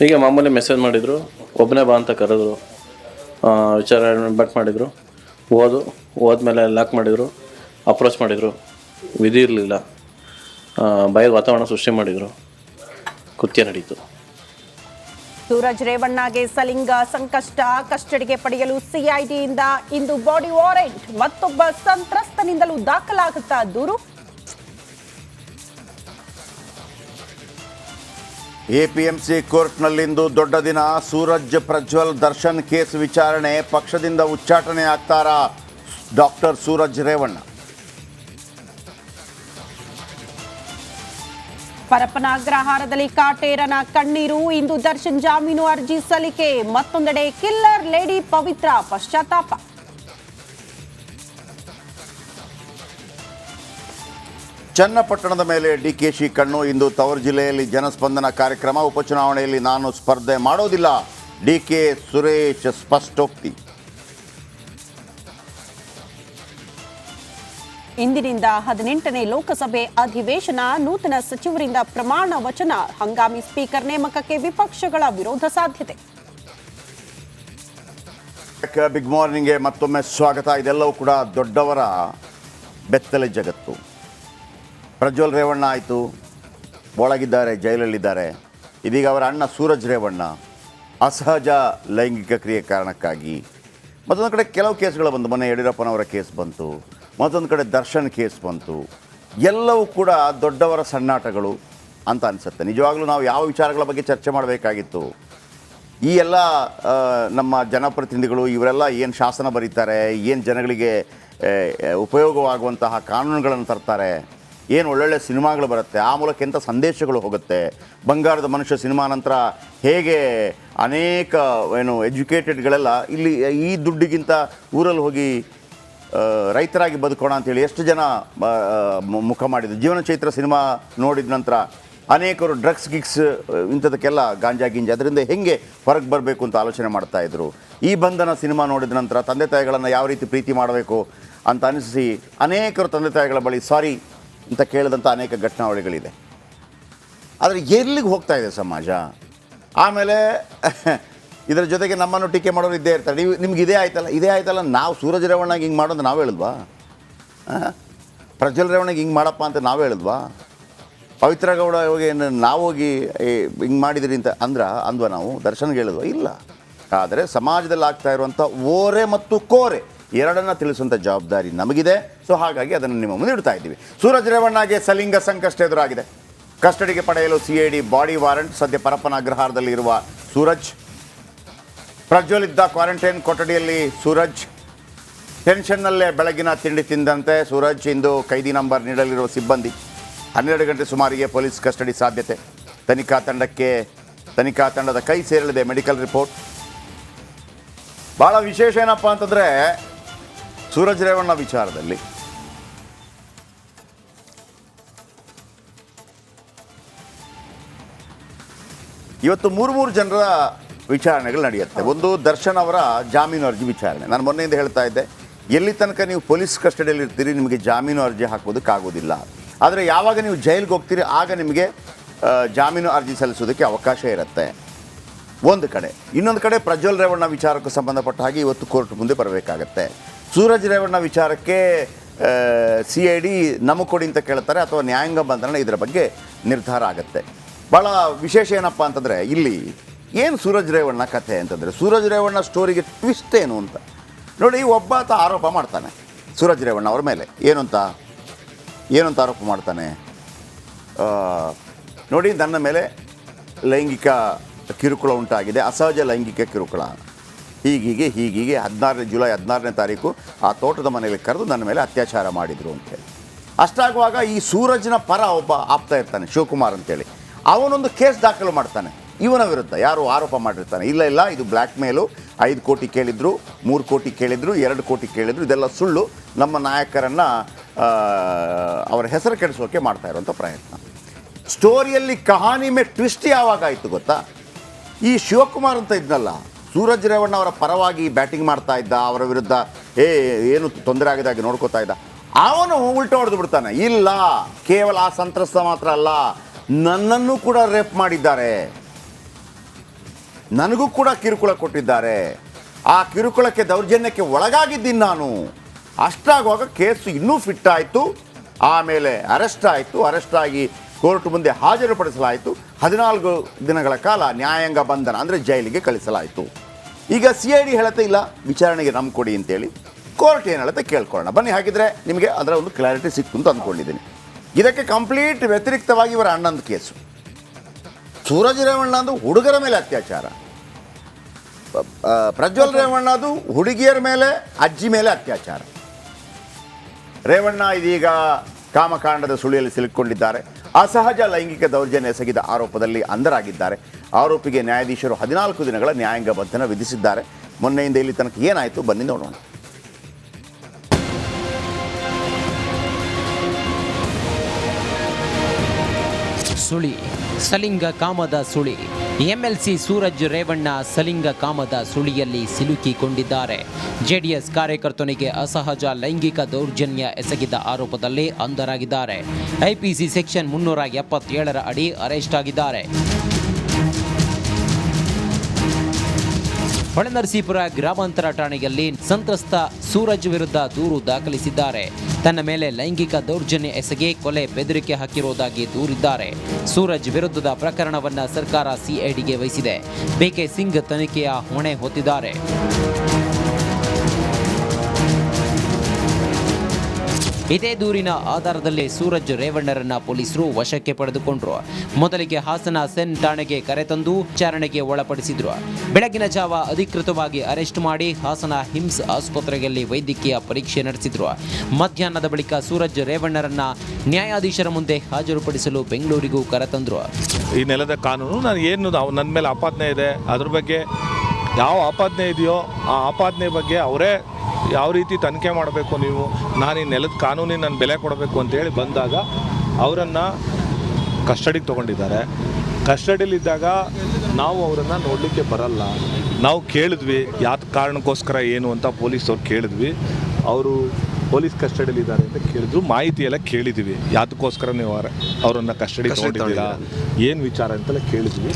ಹೀಗೆ ಮಾಮೂಲಿ ಮೆಸೇಜ್ ಮಾಡಿದರು. ಒಬ್ಬನೇ ಬಾ ಅಂತ ಕರೆದ್ರು. ವಿಚಾರ ಬಟ್ ಮಾಡಿದರು. ಓದು ಹೋದ್ಮೇಲೆ ಲಾಕ್ ಮಾಡಿದರು. ಅಪ್ರೋಚ್ ಮಾಡಿದರು. ವಿಧಿ ಇರಲಿಲ್ಲ. ಭಯದ ವಾತಾವರಣ ಸೃಷ್ಟಿ ಮಾಡಿದರು. ಕೃತ್ಯ ನಡೀತು. ಸೂರಜ್ ರೇವಣ್ಣಗೆ ಸಲಿಂಗ, ಸಂಕಷ್ಟ, ಕಸ್ಟಡಿಗೆ ಪಡೆಯಲು ಸಿಐಡಿಯಿಂದ ಇಂದು ಬಾಡಿ ವಾರೆಂಟ್ ಮತ್ತೊಬ್ಬ ಸಂತ್ರಸ್ತನಿಂದಲೂ ದಾಖಲಾಗುತ್ತಾ ದೂರು? ಎಪಿಎಂಸಿ ಕೋರ್ಟ್ನಲ್ಲಿಂದು ದೊಡ್ಡ ದಿನ. ಸೂರಜ್ ಪ್ರಜ್ವಲ್ ದರ್ಶನ್ ಕೇಸ್ ವಿಚಾರಣೆ. ಪಕ್ಷದಿಂದ ಉಚ್ಚಾಟನೆ ಆಗ್ತಾರಾ? ಡಾಕ್ಟರ್ ಸೂರಜ್ ರೇವಣ್ಣ. ಪರಪ್ಪನ ಅಗ್ರಹಾರದಲ್ಲಿ ಕಾಟೇರನ ಕಣ್ಣೀರು. ಇಂದು ದರ್ಶನ್ ಜಾಮೀನು ಅರ್ಜಿ ಸಲ್ಲಿಕೆ. ಮತ್ತೊಂದೆಡೆ ಕಿಲ್ಲರ್ ಲೇಡಿ ಪವಿತ್ರ ಪಶ್ಚಾತ್ತಾಪ. ಚನ್ನಪಟ್ಟಣದ ಮೇಲೆ ಡಿ ಕೆ ಶಿ ಕಣ್ಣು. ಇಂದು ತವರು ಜಿಲ್ಲೆಯಲ್ಲಿ ಜನಸ್ಪಂದನ ಕಾರ್ಯಕ್ರಮ. ಉಪಚುನಾವಣೆಯಲ್ಲಿ ನಾನು ಸ್ಪರ್ಧೆ ಮಾಡೋದಿಲ್ಲ. ಡಿ ಕೆ ಸುರೇಶ್ ಸ್ಪಷ್ಟೋಕ್ತಿ. ಇಂದಿನಿಂದ ಹದಿನೆಂಟನೇ ಲೋಕಸಭೆ ಅಧಿವೇಶನ. ನೂತನ ಸಚಿವರಿಂದ ಪ್ರಮಾಣ ವಚನ. ಹಂಗಾಮಿ ಸ್ಪೀಕರ್ ನೇಮಕಕ್ಕೆ ವಿಪಕ್ಷಗಳ ವಿರೋಧ ಸಾಧ್ಯತೆ. ಬಿಗ್ ಮಾರ್ನಿಂಗ್ಗೆ ಮತ್ತೊಮ್ಮೆ ಸ್ವಾಗತ. ಇದೆಲ್ಲವೂ ಕೂಡ ದೊಡ್ಡವರ ಬೆತ್ತಲೆ ಜಗತ್ತು. ಪ್ರಜ್ವಲ್ ರೇವಣ್ಣ ಆಯಿತು. ಒಳಗಿದ್ದಾರೆ, ಜೈಲಲ್ಲಿದ್ದಾರೆ. ಇದೀಗ ಅವರ ಅಣ್ಣ ಸೂರಜ್ ರೇವಣ್ಣ. ಅಸಹಜ ಲೈಂಗಿಕ ಕ್ರಿಯೆ ಕಾರಣಕ್ಕಾಗಿ. ಮತ್ತೊಂದು ಕಡೆ ಕೆಲವು ಕೇಸ್ಗಳು ಬಂತು ಮೊನ್ನೆ ಯಡಿಯೂರಪ್ಪನವರ ಕೇಸ್ ಬಂತು. ಮತ್ತೊಂದು ಕಡೆ ದರ್ಶನ್ ಕೇಸ್ ಬಂತು. ಎಲ್ಲವೂ ಕೂಡ ದೊಡ್ಡವರ ಸಣ್ಣಾಟಗಳು ಅಂತ ಅನಿಸುತ್ತೆ. ನಿಜವಾಗ್ಲೂ ನಾವು ಯಾವ ವಿಚಾರಗಳ ಬಗ್ಗೆ ಚರ್ಚೆ ಮಾಡಬೇಕಾಗಿತ್ತು? ಈ ಎಲ್ಲ ನಮ್ಮ ಜನಪ್ರತಿನಿಧಿಗಳು, ಇವರೆಲ್ಲ ಏನು ಶಾಸನ ಬರೀತಾರೆ, ಏನು ಜನಗಳಿಗೆ ಉಪಯೋಗವಾಗುವಂತಹ ಕಾನೂನುಗಳನ್ನು ತರ್ತಾರೆ ಏನು ಒಳ್ಳೊಳ್ಳೆ ಸಿನಿಮಾಗಳು ಬರುತ್ತೆ, ಆ ಮೂಲಕ ಎಂಥ ಸಂದೇಶಗಳು ಹೋಗುತ್ತೆ, ಬಂಗಾರದ ಮನುಷ್ಯ ಸಿನಿಮಾ ನಂತರ ಹೇಗೆ ಅನೇಕ, ಏನು, ಎಜುಕೇಟೆಡ್ಗಳೆಲ್ಲ ಇಲ್ಲಿ ಈ ದುಡ್ಡಿಗಿಂತ ಊರಲ್ಲಿ ಹೋಗಿ ರೈತರಾಗಿ ಬದುಕೋಣ ಅಂತೇಳಿ ಎಷ್ಟು ಜನ ಮುಖ ಮಾಡಿದ್ರು ಜೀವನ ಚೈತ್ರ ಸಿನಿಮಾ ನೋಡಿದ ನಂತರ ಅನೇಕರು ಡ್ರಗ್ಸ್, ಗಿಗ್ಸ್, ಇಂಥದಕ್ಕೆಲ್ಲ ಗಾಂಜಾ, ಗಿಂಜಾ, ಅದರಿಂದ ಹೆಂಗೆ ಹೊರಗೆ ಬರಬೇಕು ಅಂತ ಆಲೋಚನೆ ಮಾಡ್ತಾ ಇದ್ರು. ಈ ಬಂಧನ ಸಿನಿಮಾ ನೋಡಿದ ನಂತರ ತಂದೆ ತಾಯಿಗಳನ್ನು ಯಾವ ರೀತಿ ಪ್ರೀತಿ ಮಾಡಬೇಕು ಅಂತ ಅನಿಸಿ ಅನೇಕರು ತಂದೆ ತಾಯಿಗಳ ಬಳಿ, ಸಾರಿ ಅಂತ ಕೇಳಿದಂಥ ಅನೇಕ ಘಟನಾವಳಿಗಳಿದೆ. ಆದರೆ ಎಲ್ಲಿಗೆ ಹೋಗ್ತಾ ಇದೆ ಸಮಾಜ? ಆಮೇಲೆ ಇದರ ಜೊತೆಗೆ ನಮ್ಮನ್ನು ಟೀಕೆ ಮಾಡೋರು ಇದ್ದೇ ಇರ್ತಾರೆ. ನೀವು, ನಿಮ್ಗೆ ಇದೇ ಆಯ್ತಲ್ಲ? ಇದೇ ಆಯ್ತಲ್ಲ? ನಾವು ಸೂರಜ್ ರೇವಣ್ಣಗೆ ಹಿಂಗೆ ಮಾಡೋದು ನಾವು ಹೇಳಿದ್ವಾ? ಪ್ರಜ್ವಲ್ ರೇವಣ್ಣಗೆ ಹಿಂಗೆ ಮಾಡಪ್ಪ ಅಂತ ನಾವು ಹೇಳಿದ್ವಾ? ಪವಿತ್ರ ಗೌಡ ಹೋಗಿ ನಾವು ಹೋಗಿ ಹಿಂಗೆ ಮಾಡಿದಿರಿ ಅಂತ ಅಂದ್ರೆ, ಅಂದ್ವಾ ನಾವು? ದರ್ಶನ್ಗೆ ಹೇಳಿದ್ವಾ? ಇಲ್ಲ. ಆದರೆ ಸಮಾಜದಲ್ಲಿ ಆಗ್ತಾ ಇರುವಂಥ ಓರೆ ಮತ್ತು ಕೋರೆ ಎರಡನ್ನ ತಿಳಿಸುವಂಥ ಜವಾಬ್ದಾರಿ ನಮಗಿದೆ. ಸೊ ಹಾಗಾಗಿ ಅದನ್ನು ನಿಮ್ಮ ಮುಂದೆ ಇಡ್ತಾ ಇದ್ದೀವಿ. ಸೂರಜ್ ರೇವಣ್ಣಗೆ ಸಲಿಂಗ ಸಂಕಷ್ಟ ಎದುರಾಗಿದೆ. ಕಸ್ಟಡಿಗೆ ಪಡೆಯಲು C I D body warrant. ಸದ್ಯ ಪರಪ್ಪನ ಅಗ್ರಹಾರದಲ್ಲಿ ಇರುವ ಸೂರಜ್, ಪ್ರಜ್ವಲಿದ್ದ ಕ್ವಾರಂಟೈನ್ ಕೊಠಡಿಯಲ್ಲಿ ಸೂರಜ್ ಟೆನ್ಷನ್ನಲ್ಲೇ ಬೆಳಗಿನ ತಿಂಡಿ ತಿಂದಂತೆ ಸೂರಜ್ ಇಂದು ಕೈದಿ ನಂಬರ್ ನೀಡಲಿರುವ ಸಿಬ್ಬಂದಿ. ಹನ್ನೆರಡು ಗಂಟೆ ಸುಮಾರಿಗೆ ಪೊಲೀಸ್ ಕಸ್ಟಡಿ ಸಾಧ್ಯತೆ. ತನಿಖಾ ತಂಡಕ್ಕೆ, ತನಿಖಾ ತಂಡದ ಕೈ ಸೇರಲಿದೆ ಮೆಡಿಕಲ್ ರಿಪೋರ್ಟ್. ಭಾಳ ವಿಶೇಷ ಏನಪ್ಪ ಅಂತಂದರೆ ಸೂರಜ್ ರೇವಣ್ಣ ವಿಚಾರದಲ್ಲಿ. ಇವತ್ತು ಮೂರು ಮೂರು ಜನರ ವಿಚಾರಣೆಗಳು ನಡೆಯುತ್ತೆ. ಒಂದು ದರ್ಶನ್ ಅವರ ಜಾಮೀನು ಅರ್ಜಿ ವಿಚಾರಣೆ. ನಾನು ಮೊನ್ನೆಯಿಂದ ಹೇಳ್ತಾ ಇದ್ದೆ, ಎಲ್ಲಿ ತನಕ ನೀವು ಪೊಲೀಸ್ ಕಸ್ಟಡಿಯಲ್ಲಿ ಇರ್ತೀರಿ, ನಿಮಗೆ ಜಾಮೀನು ಅರ್ಜಿ ಹಾಕೋದಕ್ಕಾಗೋದಿಲ್ಲ ಆದರೆ ಯಾವಾಗ ನೀವು ಜೈಲಿಗೆ ಹೋಗ್ತೀರಿ, ಆಗ ನಿಮಗೆ ಜಾಮೀನು ಅರ್ಜಿ ಸಲ್ಲಿಸೋದಕ್ಕೆ ಅವಕಾಶ ಇರುತ್ತೆ. ಒಂದು ಕಡೆ. ಇನ್ನೊಂದು ಕಡೆ ಪ್ರಜ್ವಲ್ ರೇವಣ್ಣ ವಿಚಾರಕ್ಕೆ ಸಂಬಂಧಪಟ್ಟ ಹಾಗೆ ಇವತ್ತು ಕೋರ್ಟ್ ಮುಂದೆ ಬರಬೇಕಾಗತ್ತೆ. ಸೂರಜ್ ರೇವಣ್ಣ ವಿಚಾರಕ್ಕೆ ಸಿ ಐ ಡಿ ನಮಗೆ ಕೊಡಿ ಅಂತ ಕೇಳ್ತಾರೆ, ಅಥವಾ ನ್ಯಾಯಾಂಗ ಬಂಧನ ಇದರ ಬಗ್ಗೆ ನಿರ್ಧಾರ ಆಗುತ್ತೆ. ಭಾಳ ವಿಶೇಷ ಏನಪ್ಪ ಅಂತಂದರೆ, ಇಲ್ಲಿ ಏನು ಸೂರಜ್ ರೇವಣ್ಣ ಕಥೆ ಅಂತಂದರೆ, ಸೂರಜ್ ರೇವಣ್ಣ ಸ್ಟೋರಿಗೆ ಟ್ವಿಸ್ಟ್ ಏನು ಅಂತ. ನೋಡಿ ಒಬ್ಬ ಆತ ಆರೋಪ ಮಾಡ್ತಾನೆ, ಸೂರಜ್ ರೇವಣ್ಣ ಅವ್ರ ಮೇಲೆ. ಏನು ಅಂತ? ಏನು ಅಂತ ಆರೋಪ ಮಾಡ್ತಾನೆ? ನೋಡಿ, ನನ್ನ ಮೇಲೆ ಲೈಂಗಿಕ ಕಿರುಕುಳ ಉಂಟಾಗಿದೆ, ಅಸಹಜ ಲೈಂಗಿಕ ಕಿರುಕುಳ. ಹೀಗೀಗೆ ಹೀಗೀಗೆ ಹದಿನಾರನೇ ಜುಲೈ ಹದಿನಾರನೇ ತಾರೀಕು ಆ ತೋಟದ ಮನೆಯಲ್ಲಿ ಕರೆದು ನನ್ನ ಮೇಲೆ ಅತ್ಯಾಚಾರ ಮಾಡಿದರು ಅಂತೇಳಿ ಅಷ್ಟಾಗುವಾಗ ಈ ಸೂರಜ್ನ ಪರ ಒಬ್ಬ ಆಪ್ತ ಇರ್ತಾನೆ, ಶಿವಕುಮಾರ್ ಅಂತೇಳಿ. ಅವನೊಂದು ಕೇಸ್ ದಾಖಲು ಮಾಡ್ತಾನೆ. ಇವನ ವಿರುದ್ಧ ಯಾರು ಆರೋಪ ಮಾಡಿರ್ತಾನೆ? ಇಲ್ಲ ಇಲ್ಲ, ಇದು ಬ್ಲ್ಯಾಕ್ ಮೇಲು ಐದು ಕೋಟಿ ಕೇಳಿದ್ರು, ಮೂರು ಕೋಟಿ ಕೇಳಿದ್ರು, ಎರಡು ಕೋಟಿ ಕೇಳಿದ್ರು, ಇದೆಲ್ಲ ಸುಳ್ಳು. ನಮ್ಮ ನಾಯಕರನ್ನು ಅವರ ಹೆಸರು ಕೆಡಿಸೋಕೆ ಮಾಡ್ತಾ ಇರುವಂಥ ಪ್ರಯತ್ನ. ಸ್ಟೋರಿಯಲ್ಲಿ ಕಹಾನಿ ಮೇ ಟ್ವಿಸ್ಟ್ ಯಾವಾಗ ಆಯಿತು ಗೊತ್ತಾ? ಈ ಶಿವಕುಮಾರ್ ಅಂತ ಇದ್ನಲ್ಲ ಸೂರಜ್ ರೇವಣ್ಣ ಅವರ ಪರವಾಗಿ ಬ್ಯಾಟಿಂಗ್ ಮಾಡ್ತಾ ಇದ್ದ, ಅವರ ವಿರುದ್ಧ ಏ, ಏನು ತೊಂದರೆ ಆಗದಾಗೆ ನೋಡ್ಕೋತಾ ಇದ್ದ. ಅವನು ಉಲ್ಟ ಹೊಡೆದು ಬಿಡ್ತಾನೆ. ಇಲ್ಲ, ಕೇವಲ ಆ ಸಂತ್ರಸ್ತ ಮಾತ್ರ ಅಲ್ಲ, ನನ್ನನ್ನು ಕೂಡ ರೇಪ್ ಮಾಡಿದ್ದಾರೆ. ನನಗೂ ಕೂಡ ಕಿರುಕುಳ ಕೊಟ್ಟಿದ್ದಾರೆ. ಆ ಕಿರುಕುಳಕ್ಕೆ ದೌರ್ಜನ್ಯಕ್ಕೆ ಒಳಗಾಗಿದ್ದೀನಿ ನಾನು. ಅಷ್ಟಾಗುವಾಗ ಕೇಸು ಇನ್ನೂ ಫಿಟ್ ಆಯಿತು. ಆಮೇಲೆ ಅರೆಸ್ಟ್ ಆಯಿತು. ಅರೆಸ್ಟ್ ಆಗಿ ಕೋರ್ಟ್ ಮುಂದೆ ಹಾಜರುಪಡಿಸಲಾಯಿತು. ಹದಿನಾಲ್ಕು ದಿನಗಳ ಕಾಲ ನ್ಯಾಯಾಂಗ ಬಂಧನ ಅಂದರೆ ಜೈಲಿಗೆ ಕಳಿಸಲಾಯಿತು. ಈಗ ಸಿ ಐ ಡಿ ಹೇಳತ್ತೆ ಇಲ್ಲ? ವಿಚಾರಣೆಗೆ ನಮ್ಮ ಕೊಡಿ ಅಂತೇಳಿ ಕೋರ್ಟ್ ಏನು ಹೇಳುತ್ತೆ ಕೇಳ್ಕೊಳ್ಳೋಣ. ಬನ್ನಿ, ಹಾಗಿದ್ರೆ ನಿಮಗೆ ಅದರ ಒಂದು ಕ್ಲಾರಿಟಿ ಸಿಕ್ತು ಅಂತ ಅಂದ್ಕೊಂಡಿದ್ದೀನಿ. ಇದಕ್ಕೆ ಕಂಪ್ಲೀಟ್ ವ್ಯತಿರಿಕ್ತವಾಗಿ ಇವರ ಅಣ್ಣಂದು ಕೇಸು. ಸೂರಜ್ ರೇವಣ್ಣ ಅಂದು ಹುಡುಗರ ಮೇಲೆ ಅತ್ಯಾಚಾರ. ಪ್ರಜ್ವಲ್ ರೇವಣ್ಣ ಅದು ಹುಡುಗಿಯರ ಮೇಲೆ, ಅಜ್ಜಿ ಮೇಲೆ ಅತ್ಯಾಚಾರ. ರೇವಣ್ಣ ಇದೀಗ ಕಾಮಕಾಂಡದ ಸುಳಿಯಲ್ಲಿ ಸಿಲುಕೊಂಡಿದ್ದಾರೆ ಅಸಹಜ ಲೈಂಗಿಕ ದೌರ್ಜನ್ಯ ಎಸಗಿದ ಆರೋಪದಲ್ಲಿ ಅಂಧರಾಗಿದ್ದಾರೆ. ಆರೋಪಿಗೆ ನ್ಯಾಯಾಧೀಶರು ಹದಿನಾಲ್ಕು ದಿನಗಳ ನ್ಯಾಯಾಂಗ ಬಂಧನ ವಿಧಿಸಿದ್ದಾರೆ. ಮೊನ್ನೆಯಿಂದ ಇಲ್ಲಿ ತನಕ ಏನಾಯಿತು? ಬನ್ನಿ ನೋಡೋಣ. ಸುಳಿ, ಸಲಿಂಗ ಕಾಮದ ಸುಳಿ. ಎಂಎಲ್ಸಿ ಸೂರಜ್ ರೇವಣ್ಣ ಸಲಿಂಗ ಕಾಮದ ಸುಳಿಯಲ್ಲಿ ಸಿಲುಕಿಕೊಂಡಿದ್ದಾರೆ. ಜೆಡಿಎಸ್ ಕಾರ್ಯಕರ್ತನಿಗೆ ಅಸಹಜ ಲೈಂಗಿಕ ದೌರ್ಜನ್ಯ ಎಸಗಿದ ಆರೋಪದಲ್ಲಿ ಅಂಧರಾಗಿದ್ದಾರೆ. ಐಪಿಸಿ ಸೆಕ್ಷನ್ ಮುನ್ನೂರ ಎಪ್ಪತ್ತೇಳರ ಅಡಿ ಅರೆಸ್ಟ್ ಆಗಿದ್ದಾರೆ. ಹೊಳೆನರಸೀಪುರ ಗ್ರಾಮಾಂತರ ಠಾಣೆಯಲ್ಲಿ ಸಂತ್ರಸ್ತ ಸೂರಜ್ ವಿರುದ್ಧ ದೂರು ದಾಖಲಿಸಿದ್ದಾರೆ. ತನ್ನ ಮೇಲೆ ಲೈಂಗಿಕ ದೌರ್ಜನ್ಯ ಎಸಗಿ ಕೊಲೆ ಬೆದರಿಕೆ ಹಾಕಿರುವುದಾಗಿ ದೂರಿದ್ದಾರೆ. ಸೂರಜ್ ವಿರುದ್ಧದ ಪ್ರಕರಣವನ್ನ ಸರ್ಕಾರ ಸಿಐಡಿಗೆ ವಹಿಸಿದೆ. ಬಿಕೆ ಸಿಂಗ್ ತನಿಖೆಯ ಹೊಣೆ ಹೊತ್ತಿದ್ದಾರೆ. ಇದೇ ದೂರಿನ ಆಧಾರದಲ್ಲಿ ಸೂರಜ್ ರೇವಣ್ಣರನ್ನ ಪೊಲೀಸರು ವಶಕ್ಕೆ ಪಡೆದುಕೊಂಡ್ರು. ಮೊದಲಿಗೆ ಹಾಸನ ಸೆನ್ ಠಾಣೆಗೆ ಕರೆತಂದು ವಿಚಾರಣೆಗೆ ಒಳಪಡಿಸಿದ್ರು. ಬೆಳಗಿನ ಜಾವ ಅಧಿಕೃತವಾಗಿ ಅರೆಸ್ಟ್ ಮಾಡಿ ಹಾಸನ ಹಿಮ್ಸ್ ಆಸ್ಪತ್ರೆಯಲ್ಲಿ ವೈದ್ಯಕೀಯ ಪರೀಕ್ಷೆ ನಡೆಸಿದ್ರು. ಮಧ್ಯಾಹ್ನದ ಬಳಿಕ ಸೂರಜ್ ರೇವಣ್ಣರನ್ನ ನ್ಯಾಯಾಧೀಶರ ಮುಂದೆ ಹಾಜರುಪಡಿಸಲು ಬೆಂಗಳೂರಿಗೂ ಕರೆತಂದ್ರು ಈ ನೆಲದ ಕಾನೂನು ನಾನು ಏನು ನನ್ನ ಮೇಲೆ ಆಪಾದನೆ ಇದೆ. ಅದ್ರ ಬಗ್ಗೆ ಯಾವ ಆಪಾದನೆ ಇದೆಯೋ ಆ ಆಪಾದನೆ ಬಗ್ಗೆ ಅವರೇ ಯಾವ ರೀತಿ ತನಿಖೆ ಮಾಡಬೇಕು ನೀವು? ನಾನು ಈ ನೆಲದ ಕಾನೂನಿಗೆ ನಾನು ಬೆಲೆ ಕೊಡಬೇಕು ಅಂತೇಳಿ ಬಂದಾಗ ಅವರನ್ನು ಕಸ್ಟಡಿಗೆ ತೊಗೊಂಡಿದ್ದಾರೆ. ಕಸ್ಟಡಿಲಿದ್ದಾಗ ನಾವು ಅವರನ್ನು ನೋಡಲಿಕ್ಕೆ ಬರಲ್ಲ. ನಾವು ಕೇಳಿದ್ವಿ ಯಾವ ಕಾರಣಕ್ಕೋಸ್ಕರ ಏನು ಅಂತ ಪೊಲೀಸವ್ರು ಕೇಳಿದ್ವಿ. ಅವರು ಪೊಲೀಸ್ ಕಸ್ಟಡಿಲಿದ್ದಾರೆ ಅಂತ ಕೇಳಿದ್ರು. ಮಾಹಿತಿ ಎಲ್ಲ ಕೇಳಿದ್ವಿ. ಯಾತಕ್ಕೋಸ್ಕರ ನೀವು ಅವರನ್ನು ಅವರನ್ನ ಕಸ್ಟಡಿ ತಗೊಂಡಿದ್ದೀರಾ? ಏನು ವಿಚಾರ ಅಂತೆಲ್ಲ ಕೇಳಿದ್ವಿ.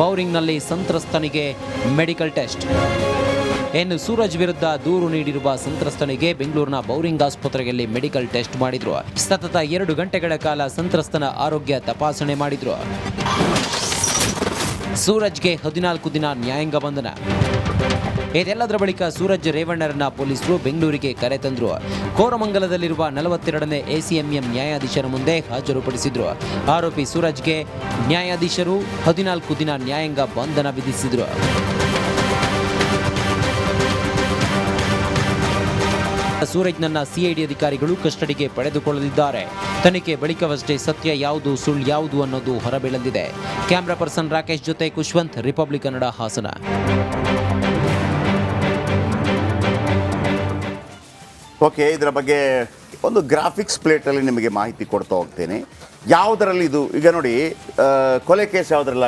ಬೌರಿಂಗ್ನಲ್ಲಿ ಸಂತ್ರಸ್ತನಿಗೆ ಮೆಡಿಕಲ್ ಟೆಸ್ಟ್ ಇನ್ನು ಸೂರಜ್ ವಿರುದ್ಧ ದೂರು ನೀಡಿರುವ ಸಂತ್ರಸ್ತನಿಗೆ ಬೆಂಗಳೂರಿನ ಬೌರಿಂಗ್ ಆಸ್ಪತ್ರೆಯಲ್ಲಿ ಮೆಡಿಕಲ್ ಟೆಸ್ಟ್ ಮಾಡಿದ್ರು. ಸತತ ಎರಡು ಗಂಟೆಗಳ ಕಾಲ ಸಂತ್ರಸ್ತನ ಆರೋಗ್ಯ ತಪಾಸಣೆ ಮಾಡಿದ್ರು. ಸೂರಜ್ಗೆ ಹದಿನಾಲ್ಕು ದಿನ ನ್ಯಾಯಾಂಗ ಬಂಧನ. ಇದೆಲ್ಲದರ ಬಳಿಕ ಸೂರಜ್ ರೇವಣ್ಣರನ್ನ ಪೊಲೀಸರು ಬೆಂಗಳೂರಿಗೆ ಕರೆ ತಂದ್ರು. ಕೋರಮಂಗಲದಲ್ಲಿರುವ ನಲವತ್ತೆರಡನೇ ಎಸಿಎಂಎಂ ನ್ಯಾಯಾಧೀಶರ ಮುಂದೆ ಹಾಜರುಪಡಿಸಿದ್ರು. ಆರೋಪಿ ಸೂರಜ್ಗೆ ನ್ಯಾಯಾಧೀಶರು ಹದಿನಾಲ್ಕು ದಿನ ನ್ಯಾಯಾಂಗ ಬಂಧನ ವಿಧಿಸಿದ್ರು. ಸೂರಜ್ನನ್ನ ಸಿಐಡಿ ಅಧಿಕಾರಿಗಳು ಕಸ್ಟಡಿಗೆ ಪಡೆದುಕೊಳ್ಳಲಿದ್ದಾರೆ. ತನಿಖೆ ಬಳಿಕವಷ್ಟೇ ಸತ್ಯ ಯಾವುದು, ಸುಳ್ಳು ಯಾವುದು ಅನ್ನೋದು ಹೊರಬೀಳಲಿದೆ. ಕ್ಯಾಮ್ರಾ ಪರ್ಸನ್ ರಾಕೇಶ್ ಜೊತೆ ಕುಶ್ವಂತ್ ರಿಪಬ್ಲಿಕ್ ಕನ್ನಡ ಹಾಸನ. ಓಕೆ, ಇದರ ಬಗ್ಗೆ ಒಂದು ಗ್ರಾಫಿಕ್ಸ್ ಪ್ಲೇಟಲ್ಲಿ ನಿಮಗೆ ಮಾಹಿತಿ ಕೊಡ್ತಾ ಹೋಗ್ತೇನೆ. ಯಾವುದರಲ್ಲಿ ಇದು? ಈಗ ನೋಡಿ ಕೊಲೆ ಕೇಸ್ ಯಾವುದರಲ್ಲಿ